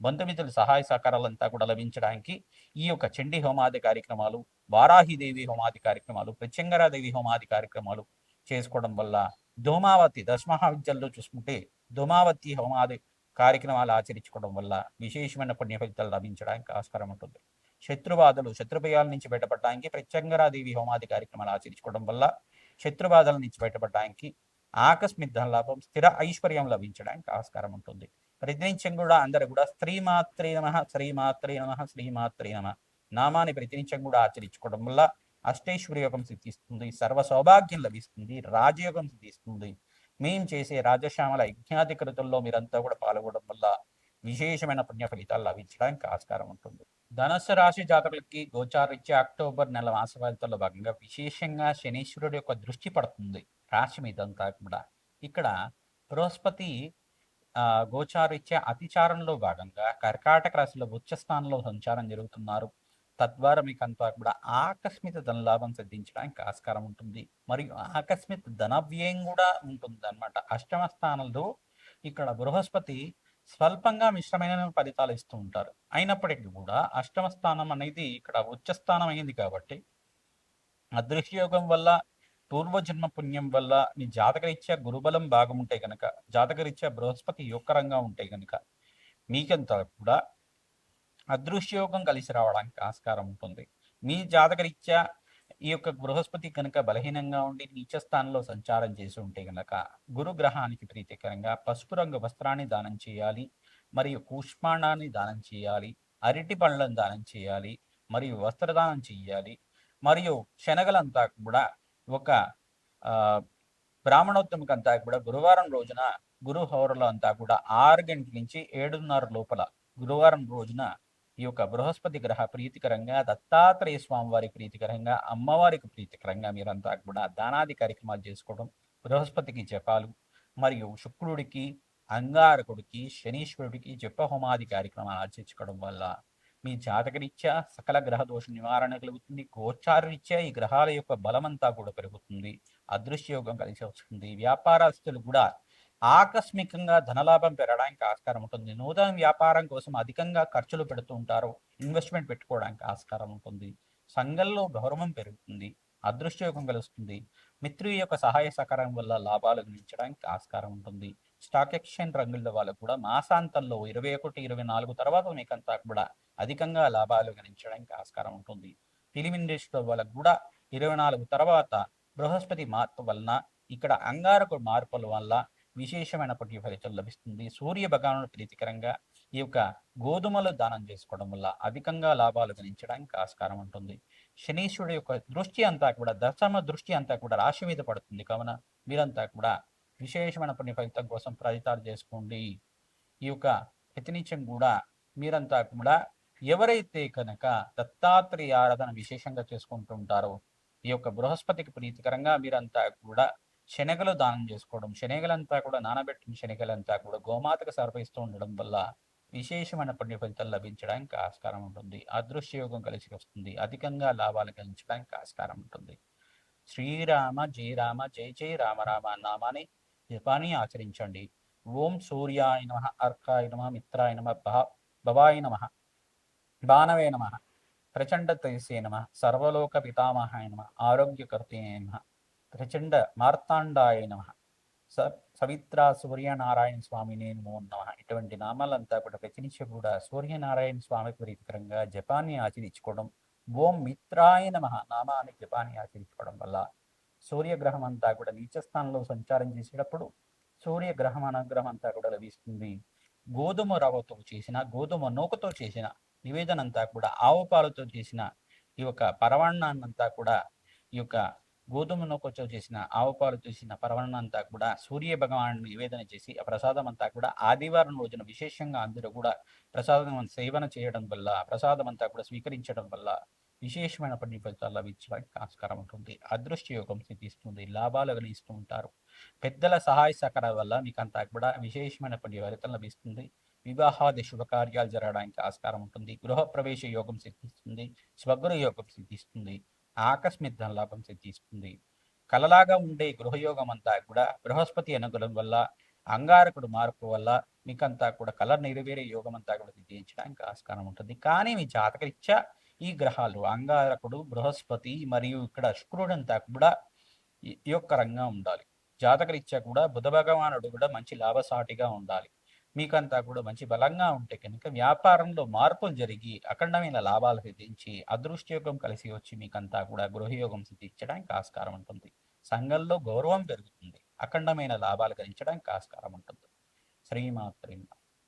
బంధుమిత్రుల సహాయ సహకారాలంతా కూడా లభించడానికి ఈ యొక్క చండీ హోమాది కార్యక్రమాలు వారాహిదేవి హోమాది కార్యక్రమాలు ప్రత్యంగరాదేవి హోమాది కార్యక్రమాలు చేసుకోవడం వల్ల ధూమావతి దశమహావిద్యల్లో చూసుకుంటే ధూమావతి హోమాది కార్యక్రమాలు ఆచరించుకోవడం వల్ల విశేషమైన పుణ్య ఫలితాలు లభించడానికి ఆస్కారం ఉంటుంది. శత్రుబాధలు శత్రుభయాల నుంచి బయటపడడానికి ప్రత్యంగరాదేవి హోమాది కార్యక్రమాలు ఆచరించుకోవడం వల్ల శత్రుబాధల నుంచి బయటపడడానికి ఆకస్మిక లాభం స్థిర ఐశ్వర్యం లభించడానికి ఆస్కారం ఉంటుంది. ప్రతినిత్యం కూడా అందరూ కూడా శ్రీమాత్రే నమ శ్రీమాత్రే నమ శ్రీమాత్రే నమ. నామాన్ని ప్రతినిత్యం కూడా ఆచరించుకోవడం వల్ల అష్టైశ్వర్యోగం సిద్ధిస్తుంది సర్వ సౌభాగ్యం లభిస్తుంది రాజయోగం సిద్ధిస్తుంది. మేము చేసే రాజశ్యామల యజ్ఞాది కృతుల్లో మీరంతా కూడా పాల్గొనడం వల్ల విశేషమైన పుణ్య ఫలితాలు లభించడానికి ఆస్కారం ఉంటుంది. ధనస్సు రాశి జాతకులకి గోచారిత్య అక్టోబర్ నెల మాస ఫలితాల్లో భాగంగా విశేషంగా శనీశ్వరుడు యొక్క దృష్టి పడుతుంది. రాశి మీదంతా కూడా. ఇక్కడ బృహస్పతి గోచారిత్య అతిచారంలో భాగంగా కర్కాటక రాశిలో ఉచ్చ స్థానంలో సంచారం జరుగుతున్నారు. తద్వారా మీకు అంతా కూడా ఆకస్మిక ధనలాభం సిద్ధించడానికి ఆస్కారం ఉంటుంది. మరియు ఆకస్మిక ధన వ్యయం కూడా ఉంటుంది అనమాట అష్టమ స్థానంలో ఇక్కడ బృహస్పతి స్వల్పంగా మిశ్రమైన ఫలితాలు ఇస్తూ ఉంటారు. అయినప్పటికీ కూడా అష్టమ స్థానం అనేది ఇక్కడ ఉచ్చ స్థానం అయింది కాబట్టి అదృశ్యయోగం వల్ల పూర్వజన్మ పుణ్యం వల్ల మీ జాతకరీత్యా గురుబలం బాగుంటే గనక జాతకరీత్యా బృహస్పతి యోగకరంగా ఉంటే గనక మీకంతా కూడా అదృశ్యయోగం కలిసి రావడానికి ఆస్కారం ఉంటుంది. మీ జాతకరీత్యా ఈ యొక్క బృహస్పతి కనుక బలహీనంగా ఉండి నీచ స్థానంలో సంచారం చేసి ఉంటే గనక గురు గ్రహానికి ప్రీతికరంగా పసుపు రంగు వస్త్రాన్ని దానం చేయాలి మరియు కూష్మాండాన్ని దానం చేయాలి అరటి పండ్లను దానం చేయాలి మరియు వస్త్రదానం చేయాలి మరియు శనగలంతా కూడా ఒక ఆ బ్రాహ్మణోత్తమకంతా కూడా గురువారం రోజున గురు హోరలో అంతా కూడా ఆరు గంటల నుంచి ఏడున్నర లోపల గురువారం రోజున ఈ యొక్క బృహస్పతి గ్రహ ప్రీతికరంగా దత్తాత్రేయ స్వామి వారి ప్రీతికరంగా అమ్మవారికి ప్రీతికరంగా మీరంతా కూడా దానాది కార్యక్రమాలు చేసుకోవడం బృహస్పతికి జపాలు మరియు శుక్రుడికి అంగారకుడికి శనీశ్వరుడికి జప హోమాది కార్యక్రమాలు ఆచరించుకోవడం వల్ల మీ జాతకరీత్యా సకల గ్రహ దోష నివారణ కలుగుతుంది. గోచారరీత్యా ఈ గ్రహాల యొక్క బలమంతా కూడా పెరుగుతుంది. అదృశ్య యోగం కలిసి వస్తుంది. వ్యాపారస్తులు కూడా ఆకస్మికంగా ధనలాభం పెరగడానికి ఆస్కారం ఉంటుంది. నూతన వ్యాపారం కోసం అధికంగా ఖర్చులు పెడుతూ ఉంటారు. ఇన్వెస్ట్మెంట్ పెట్టుకోవడానికి ఆస్కారం ఉంటుంది. సంఘంలో గౌరవం పెరుగుతుంది. అదృష్టయోగం కలుస్తుంది. మిత్రు యొక్క సహాయ సహకారం వల్ల లాభాలు గణించడానికి ఆస్కారం ఉంటుంది. స్టాక్ ఎక్స్చేంజ్ రంగుల వాళ్ళకు కూడా మాసాంతంలో ఇరవై ఒకటి ఇరవై నాలుగు తర్వాత మీకంతా కూడా అధికంగా లాభాలు గణించడానికి ఆస్కారం ఉంటుంది. ఫిలిం ఇండస్ట్రీ వాళ్ళకు కూడా ఇరవై నాలుగు తర్వాత బృహస్పతి మార్పు వలన ఇక్కడ అంగారక మార్పుల వల్ల విశేషమైన ఫలితం లభిస్తుంది. సూర్య భగవాను ప్రీతికరంగా ఈ యొక్క గోధుమలు దానం చేసుకోవడం వల్ల అధికంగా లాభాలు గణించడానికి ఆస్కారం ఉంటుంది. శనీశ్వరుడు యొక్క దృష్టి అంతా కూడా దశమ దృష్టి అంతా కూడా రాశి మీద పడుతుంది. కావున మీరంతా కూడా విశేషమైన పుణ్య ఫలితం కోసం ప్రయత్నాలు చేసుకోండి. ఈ యొక్క ప్రతినిత్యం కూడా మీరంతా కూడా ఎవరైతే కనుక దత్తాత్రేయ ఆరాధన విశేషంగా చేసుకుంటూ ఉంటారో ఈ యొక్క బృహస్పతికి ప్రీతికరంగా మీరంతా కూడా శనగలు దానం చేసుకోవడం శనగలంతా కూడా నానబెట్టిన శనగలంతా కూడా గోమాతకు సమర్పిస్తూ ఉండడం వల్ల విశేషమైన పుణ్య ఫలితం లభించడానికి ఆస్కారం ఉంటుంది. అదృశ్య యోగం కలిసి వస్తుంది. అధికంగా లాభాలు గెలించడానికి ఆస్కారం ఉంటుంది. శ్రీరామ జయ రామ జయ జయ రామ రామ నామాని నామాన్ని జపాన్ని ఆచరించండి. ఓం సూర్యాయ నమ అర్కాయ నమ మిత్రాయ నమ భవాయ నమ బాణవే నమ ప్రచండ తైసే నమ సర్వలోక పితామహాయ నమ ఆరోగ్యకర్తే నమ ప్రచండ మార్తాండాయ నమ స సవిత్ర సూర్యనారాయణ స్వామి నేను నమ. ఇటువంటి నామాలంతా కూడా ప్రతినిత్యం కూడా సూర్యనారాయణ స్వామి ప్రీతికరంగా జపాన్ని ఆచరించుకోవడం ఓం మిత్రాయ నమ నామాన్ని జపాన్ని ఆచరించుకోవడం వల్ల సూర్యగ్రహం అంతా కూడా నీచస్థానంలో సంచారం చేసేటప్పుడు సూర్యగ్రహం అనుగ్రహం అంతా కూడా లభిస్తుంది. గోధుమ రవ్వతో చేసిన గోధుమ నూకతో చేసిన నివేదన అంతా కూడా ఆవు పాలతో చేసిన ఈ యొక్క పరవాణాన్నంతా కూడా ఈ యొక్క గోధుమ నూకతో చేసిన ఆవు పాలు చేసిన పరవాణం అంతా కూడా సూర్య భగవాను నివేదన చేసి ఆ ప్రసాదం అంతా కూడా ఆదివారం రోజున విశేషంగా అందరూ కూడా ప్రసాదం సేవన చేయడం వల్ల ప్రసాదం అంతా కూడా స్వీకరించడం వల్ల విశేషమైన పుణ్య ఫలితాలు లభించడానికి ఆస్కారం ఉంటుంది. అదృష్ట యోగం సిద్ధిస్తుంది. లాభాలు కలిగిస్తూ ఉంటారు. పెద్దల సహాయ సహకారాల వల్ల మీకు అంతా కూడా విశేషమైన పుణ్య ఫలితం లభిస్తుంది. వివాహాది శుభకార్యాలు జరగడానికి ఆస్కారం ఉంటుంది. గృహ ప్రవేశ యోగం సిద్ధిస్తుంది. స్వగృహ యోగం సిద్ధిస్తుంది. ఆకస్మిక ధనలాభం సిద్ధిస్తుంది. కలలాగా ఉండే గృహయోగం అంతా కూడా బృహస్పతి అనుగుణం వల్ల అంగారకుడు మార్పు వల్ల మీకంతా కూడా కళ నెరవేరే యోగం అంతా కూడా సిద్ధించడానికి ఆస్కారం ఉంటుంది. కానీ మీ జాతకరీత్యా ఈ గ్రహాలు అంగారకుడు బృహస్పతి మరియు ఇక్కడ శుక్రుడు అంతా కూడా రంగా ఉండాలి. జాతకరీత్యా కూడా బుధ భగవానుడు కూడా మంచి లాభసాటిగా ఉండాలి. మీకంతా కూడా మంచి బలంగా ఉంటే కనుక వ్యాపారంలో మార్పులు జరిగి అఖండమైన లాభాలు సిద్ధించి అదృష్టయోగం కలిసి వచ్చి మీకంతా కూడా గృహయోగం సిద్ధించడానికి ఆస్కారం ఉంటుంది. సంఘంలో గౌరవం పెరుగుతుంది. అఖండమైన లాభాలు గరించడానికి ఆస్కారం ఉంటుంది. శ్రీమాత్రి